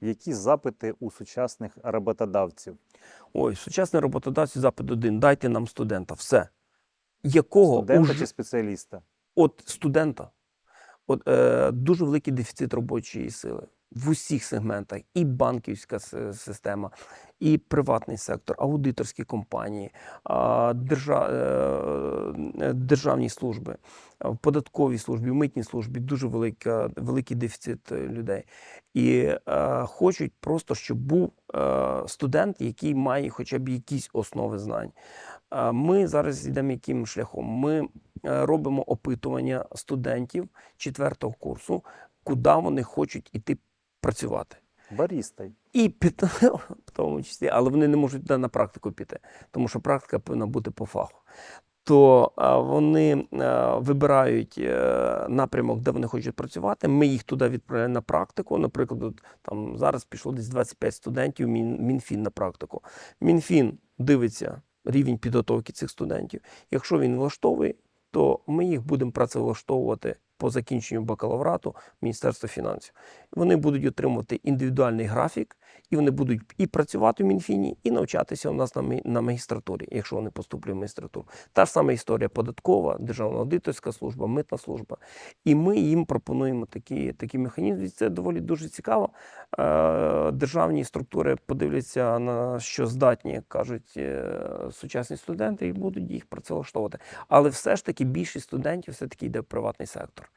Які запити у сучасних роботодавців? Ой, сучасний роботодавці запит один. Дайте нам студента. Все. Якого Студента уж- чи спеціаліста? от студента, от, е, дуже великий дефіцит робочої сили в усіх сегментах: і банківська система, і приватний сектор, аудиторські компанії, держа, е, державні служби, в податковій службі, в митній службі дуже велика, великий дефіцит е, людей. І е, хочуть просто, щоб був е, студент, який має хоча б якісь основи знань. Ми зараз йдемо яким шляхом? Ми е, робимо опитування студентів четвертого курсу, куди вони хочуть іти працювати. Барістай. І піти, в тому числі, але вони не можуть туди на практику піти, тому що практика повинна бути по фаху. То а, вони вибирають е, напрямок, де вони хочуть працювати. Ми їх туди відправляємо на практику. Наприклад, там зараз пішло десь 25 студентів Мін, Мінфін на практику. Мінфін дивиться рівень підготовки цих студентів. Якщо він влаштовує, то ми їх будемо працевлаштовувати по закінченню бакалаврату Міністерства фінансів. Вони будуть отримувати індивідуальний графік, і вони будуть і працювати в Мінфіні, і навчатися у нас на, магістратурі, якщо вони поступлять в магістратуру. Та ж сама історія податкова, державна аудиторська служба, митна служба. І ми їм пропонуємо такі, такі механізми. Це доволі дуже цікаво. Е, Державні структури подивляться на що здатні, як кажуть е, сучасні студенти, і будуть їх працевлаштовувати. Але все ж таки більшість студентів все таки йде в приватний сектор.